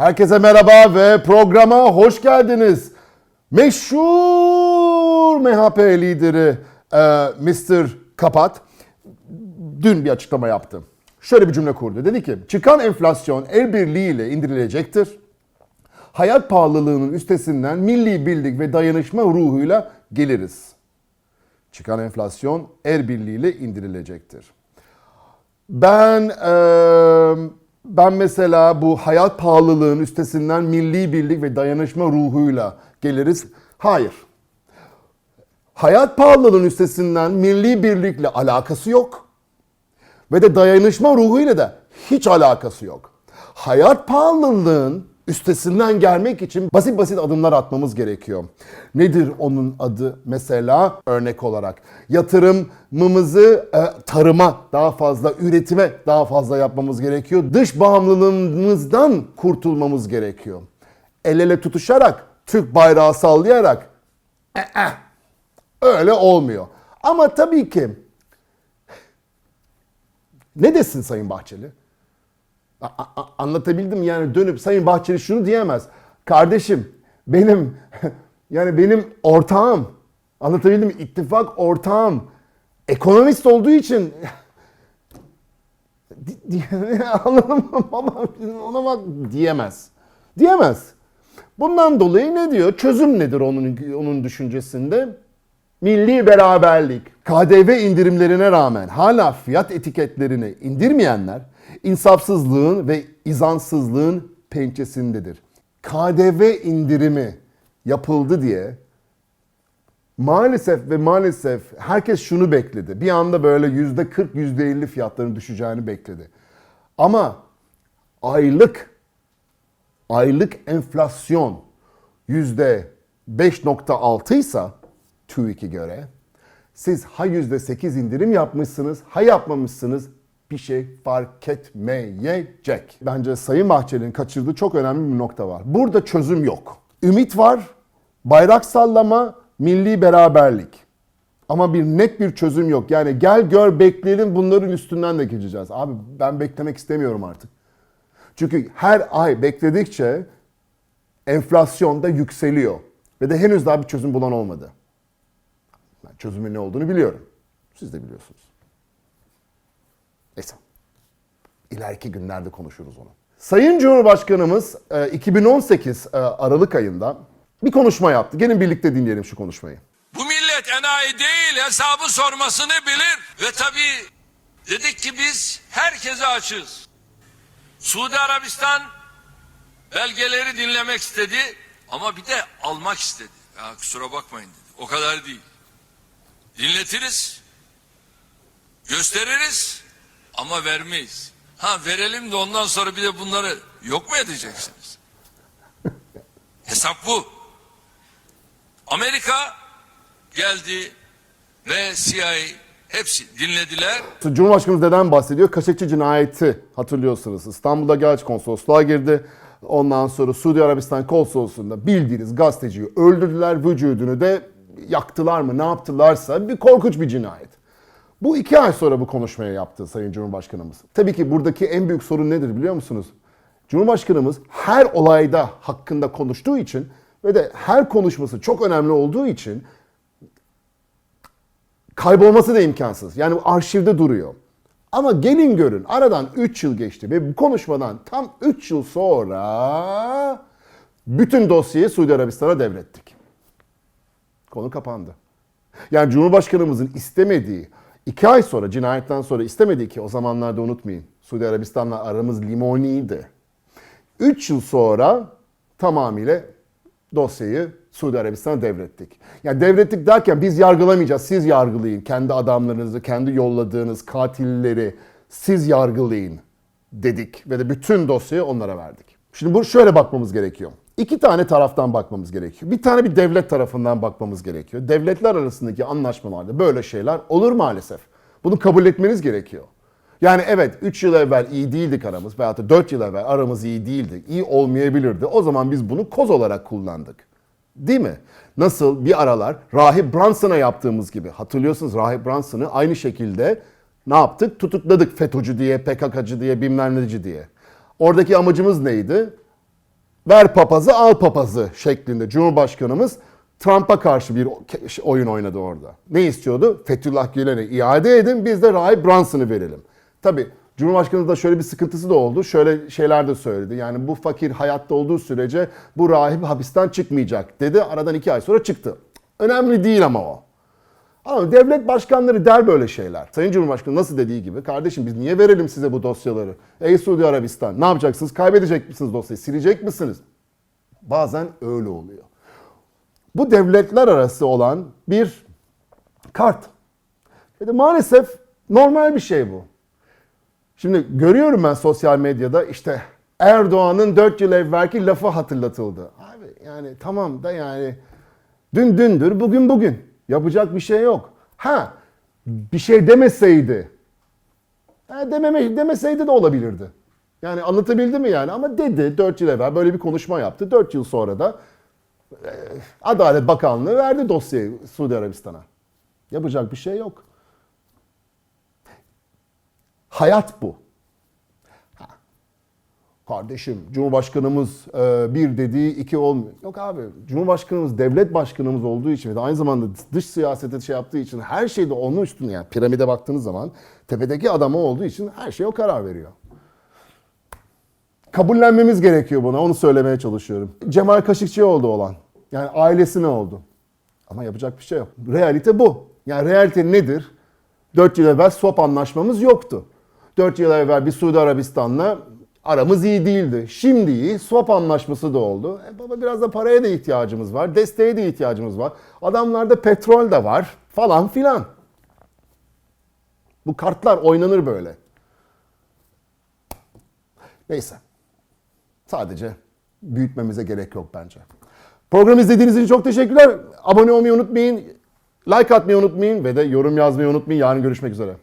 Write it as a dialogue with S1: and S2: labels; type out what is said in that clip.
S1: Herkese merhaba ve programa hoş geldiniz. Meşhur MHP lideri e, Mr. Kapat dün bir açıklama yaptı. Şöyle bir cümle kurdu. Dedi ki çıkan enflasyon el birliğiyle indirilecektir. Hayat pahalılığının üstesinden milli birlik ve dayanışma ruhuyla geliriz. Çıkan enflasyon el birliğiyle indirilecektir. Ben eee, ben mesela bu hayat pahalılığın üstesinden milli birlik ve dayanışma ruhuyla geliriz. Hayır. Hayat pahalılığının üstesinden milli birlikle alakası yok. Ve de dayanışma ruhuyla da hiç alakası yok. Hayat pahalılığın üstesinden gelmek için basit basit adımlar atmamız gerekiyor. Nedir onun adı mesela örnek olarak? Yatırımımızı e, tarıma daha fazla, üretime daha fazla yapmamız gerekiyor. Dış bağımlılığımızdan kurtulmamız gerekiyor. El ele tutuşarak, Türk bayrağı sallayarak "Eh, eh." öyle olmuyor. Ama tabii ki ne desin Sayın Bahçeli? A- a- anlatabildim yani dönüp Sayın Bahçeli şunu diyemez. Kardeşim benim yani benim ortağım anlatabildim? İttifak ortağım ekonomist olduğu için mı? Baba ona bak diyemez. Diyemez. Bundan dolayı ne diyor? Çözüm nedir onun onun düşüncesinde? Milli beraberlik. KDV indirimlerine rağmen hala fiyat etiketlerini indirmeyenler insafsızlığın ve izansızlığın pençesindedir. KDV indirimi yapıldı diye maalesef ve maalesef herkes şunu bekledi. Bir anda böyle yüzde 40, yüzde 50 fiyatların düşeceğini bekledi. Ama aylık aylık enflasyon yüzde 5.6 ise TÜİK'e göre siz ha yüzde 8 indirim yapmışsınız ha yapmamışsınız bir şey fark etmeyecek. Bence Sayın Bahçeli'nin kaçırdığı çok önemli bir nokta var. Burada çözüm yok. Ümit var, bayrak sallama, milli beraberlik. Ama bir net bir çözüm yok. Yani gel gör bekleyelim bunların üstünden de geçeceğiz. Abi ben beklemek istemiyorum artık. Çünkü her ay bekledikçe enflasyon da yükseliyor. Ve de henüz daha bir çözüm bulan olmadı. Çözümün ne olduğunu biliyorum. Siz de biliyorsunuz. Neyse. İleriki günlerde konuşuruz onu. Sayın Cumhurbaşkanımız e, 2018 e, Aralık ayında bir konuşma yaptı. Gelin birlikte dinleyelim şu konuşmayı.
S2: Bu millet enayi değil hesabı sormasını bilir. Ve tabii dedik ki biz herkese açığız. Suudi Arabistan belgeleri dinlemek istedi ama bir de almak istedi. Ya kusura bakmayın dedi. O kadar değil. Dinletiriz, gösteririz ama vermeyiz. Ha verelim de ondan sonra bir de bunları yok mu edeceksiniz? Hesap bu. Amerika geldi ve CIA hepsi dinlediler.
S1: Cumhurbaşkanımız neden bahsediyor? Kaşıkçı cinayeti hatırlıyorsunuz. İstanbul'da Galaç konsolosluğa girdi. Ondan sonra Suudi Arabistan konsolosluğunda bildiğiniz gazeteciyi öldürdüler. Vücudunu da yaktılar mı ne yaptılarsa bir korkunç bir cinayet. Bu iki ay sonra bu konuşmayı yaptı Sayın Cumhurbaşkanımız. Tabii ki buradaki en büyük sorun nedir biliyor musunuz? Cumhurbaşkanımız her olayda hakkında konuştuğu için ve de her konuşması çok önemli olduğu için kaybolması da imkansız. Yani arşivde duruyor. Ama gelin görün aradan 3 yıl geçti ve bu konuşmadan tam 3 yıl sonra bütün dosyayı Suudi Arabistan'a devrettik. Konu kapandı. Yani Cumhurbaşkanımızın istemediği, iki ay sonra cinayetten sonra istemediği ki o zamanlarda unutmayın. Suudi Arabistan'la aramız limoniydi. 3 yıl sonra tamamıyla dosyayı Suudi Arabistan'a devrettik. Yani devrettik derken biz yargılamayacağız. Siz yargılayın. Kendi adamlarınızı, kendi yolladığınız katilleri siz yargılayın dedik. Ve de bütün dosyayı onlara verdik. Şimdi bu şöyle bakmamız gerekiyor. İki tane taraftan bakmamız gerekiyor. Bir tane bir devlet tarafından bakmamız gerekiyor. Devletler arasındaki anlaşmalarda böyle şeyler olur maalesef. Bunu kabul etmeniz gerekiyor. Yani evet 3 yıl evvel iyi değildik aramız veyahut da 4 yıl evvel aramız iyi değildi. İyi olmayabilirdi. O zaman biz bunu koz olarak kullandık. Değil mi? Nasıl bir aralar Rahip Branson'a yaptığımız gibi. Hatırlıyorsunuz Rahip Branson'ı aynı şekilde ne yaptık? Tutukladık FETÖ'cü diye, PKK'cı diye, bilmem neci diye. Oradaki amacımız neydi? Ver papazı al papazı şeklinde Cumhurbaşkanımız Trump'a karşı bir oyun oynadı orada. Ne istiyordu? Fethullah Gülen'e iade edin biz de Rahip Brunson'ı verelim. Tabi Cumhurbaşkanımız da şöyle bir sıkıntısı da oldu. Şöyle şeyler de söyledi. Yani bu fakir hayatta olduğu sürece bu rahip hapisten çıkmayacak dedi. Aradan iki ay sonra çıktı. Önemli değil ama o. Ama devlet başkanları der böyle şeyler. Sayın Cumhurbaşkanı nasıl dediği gibi kardeşim biz niye verelim size bu dosyaları? Ey Suudi Arabistan ne yapacaksınız? Kaybedecek misiniz dosyayı? Silecek misiniz? Bazen öyle oluyor. Bu devletler arası olan bir kart. Ve maalesef normal bir şey bu. Şimdi görüyorum ben sosyal medyada işte Erdoğan'ın 4 yıl evvelki lafı hatırlatıldı. Abi yani tamam da yani dün dündür bugün bugün. Yapacak bir şey yok. Ha bir şey demeseydi. Ha, dememe, demeseydi de olabilirdi. Yani anlatabildi mi yani? Ama dedi 4 yıl evvel böyle bir konuşma yaptı. 4 yıl sonra da e, Adalet Bakanlığı verdi dosyayı Suudi Arabistan'a. Yapacak bir şey yok. Hayat bu. Kardeşim Cumhurbaşkanımız e, bir dediği iki olmuyor. Yok abi Cumhurbaşkanımız devlet başkanımız olduğu için ve aynı zamanda dış siyasete şey yaptığı için her şeyde onun üstünde yani piramide baktığınız zaman tepedeki adamı olduğu için her şey o karar veriyor. Kabullenmemiz gerekiyor buna onu söylemeye çalışıyorum. Cemal Kaşıkçıoğlu olan yani ailesi ne oldu? Ama yapacak bir şey yok. Realite bu. Yani realite nedir? 4 yıl evvel swap anlaşmamız yoktu. 4 yıl evvel bir Suudi Arabistan'la aramız iyi değildi. Şimdi iyi. Swap anlaşması da oldu. E baba biraz da paraya da ihtiyacımız var. Desteğe de ihtiyacımız var. Adamlarda petrol de var falan filan. Bu kartlar oynanır böyle. Neyse. Sadece büyütmemize gerek yok bence. Programı izlediğiniz için çok teşekkürler. Abone olmayı unutmayın. Like atmayı unutmayın ve de yorum yazmayı unutmayın. Yarın görüşmek üzere.